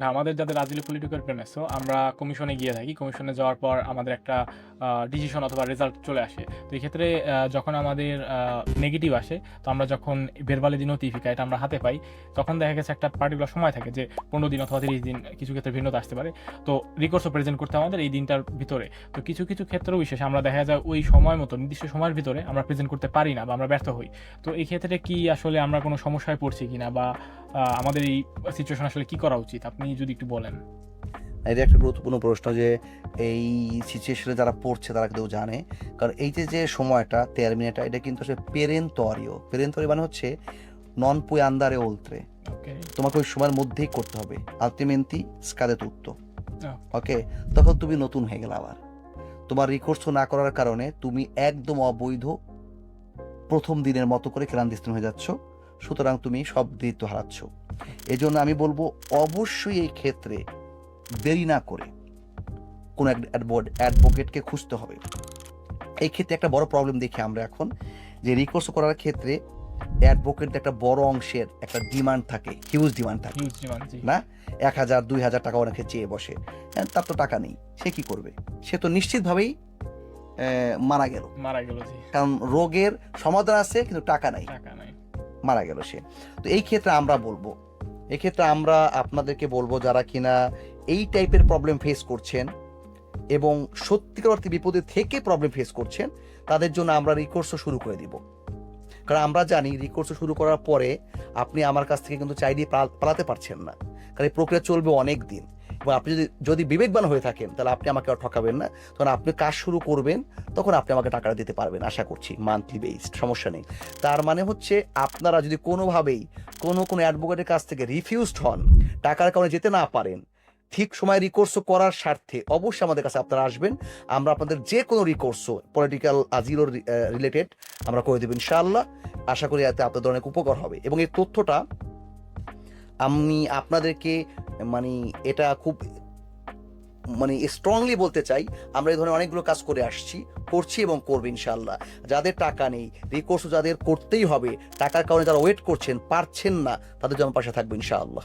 না, আমাদের যাদের রাজিলি পলিটিক্যাল প্রেমেসো আমরা কমিশনে গিয়ে থাকি। কমিশনে যাওয়ার পর আমাদের একটা ডিসিশন অথবা রেজাল্ট চলে আসে। তো এই ক্ষেত্রে যখন আমাদের নেগেটিভ আসে, তো আমরা যখন বেরবালি দিন নোটিফিকা এটা আমরা হাতে পাই, তখন দেখা গেছে একটা পার্টিকুলার সময় থাকে যে পনেরো দিন অথবা তিরিশ দিন কিছু ক্ষেত্রে ভিন্নতা আসতে পারে। তো রিকোর্সও প্রেজেন্ট করতে আমাদের এই দিনটার ভিতরে। তো কিছু কিছু ক্ষেত্রেও বিশেষ আমরা দেখা যায় ওই সময় মতো, নির্দিষ্ট সময়ের ভিতরে আমরা প্রেজেন্ট করতে পারি না বা আমরা ব্যর্থ হই। তো এই ক্ষেত্রে কি আসলে আমরা কোনো সমস্যায় পড়ছি কিনা বা আমাদের এই সিচুয়েশন আসলে কি করা উচিত? আপনি যদি একটু বলেন। এটা একটা গুরুত্বপূর্ণ প্রশ্ন যে এই সিচুয়েশনে যারা পড়ছে তারা কেউ জানে। কারণ এই যে যে সময়টা তেরো মিনিটটা এটা কিন্তু আসলে পেরেন্তরিও পেরেন্তরি মানে হচ্ছে নন পুই আন্দারে ওলত্রে তোমাকে ওই সময়ের মধ্যেই করতে হবে। আলটিমেন্টলি স্কাদে তুত্ত। ওকে তখন তুমি নতুন হয়ে গেলে আবার। তোমার রিকোর্স না করার কারণে তুমি একদম অবৈধ প্রথম দিনের মতো করে ক্লান্তিস্থান হয়ে যাচ্ছ। সুতরাং তুমি সব দায়িত্ব হারাচ্ছ। এই জন্য আমি বলব অবশ্যই এই ক্ষেত্রে দেরি না করে কোনো অ্যাডভোকেটকে খুঁজতে হবে। এই ক্ষেত্রে একটা বড় প্রবলেম দেখি আমরা এখন যে রিকোর্স করার ক্ষেত্রে অ্যাডভোকেট একটা বড় অংশের একটা ডিমান্ড থাকে হিউজ ডিমান্ড থাকে। না? এক হাজার দুই হাজার টাকা অনেকে চেয়ে বসে। হ্যাঁ, তার তো টাকা নেই সে কি করবে? সে তো নিশ্চিতভাবেই আহ, মারা গেল। মারা গেল কারণ রোগের সমাধান আছে কিন্তু টাকা নাই। টাকা নাই মারা গেল সে। তো এই ক্ষেত্রে আমরা বলব এক্ষেত্রে আমরা আপনাদেরকে বলব যারা কিনা এই টাইপের প্রবলেম ফেস করছেন এবং সত্যিকার অর্থে বিপদে থেকে প্রবলেম ফেস করছেন, তাদের জন্য আমরা রিকোর্সও শুরু করে দিব। কারণ আমরা জানি রিকোর্সও শুরু করার পরে আপনি আমার কাছ থেকে কিন্তু চাইলে পালা- পালাতে পারছেন না। কারণ এই প্রক্রিয়া চলবে অনেক দিন এবং আপনি যদি যদি বিবেকবান হয়ে থাকেন, তাহলে আপনি আমাকে আর ঠকাবেন না। তখন আপনি কাজ শুরু করবেন, তখন আপনি আমাকে টাকাটা দিতে পারবেন, আশা করছি মান্থলি বেসড সমস্যা নেই। তার মানে হচ্ছে, আপনারা যদি কোনোভাবেই, কোনো কোনো অ্যাডভোকেটের কাছ থেকে রিফিউজড হন, টাকার কারণে যেতে না পারেন, ঠিক সময় রিকোর্স করার স্বার্থে অবশ্যই আমাদের কাছে আপনারা আসবেন। আমরা আপনাদের যে কোনো রিকোর্স পলিটিক্যাল আজিলোর রিলেটেড আমরা করে দেবো ইনশাআল্লাহ। আশা করি এতে আপনাদের অনেক উপকার হবে। এবং এই তথ্যটা আমি আপনাদেরকে মানে এটা খুব মানে স্ট্রংলি বলতে চাই, আমরা এই ধরনের অনেকগুলো কাজ করে আসছি, করছি এবং করব ইনশাল্লাহ যাদের টাকা নেই রিকোর্স যাদের করতেই হবে, টাকার কারণে যারা ওয়েট করছেন, পারছেন না, তাদের জন্য পাশে থাকবে ইনশাআল্লাহ।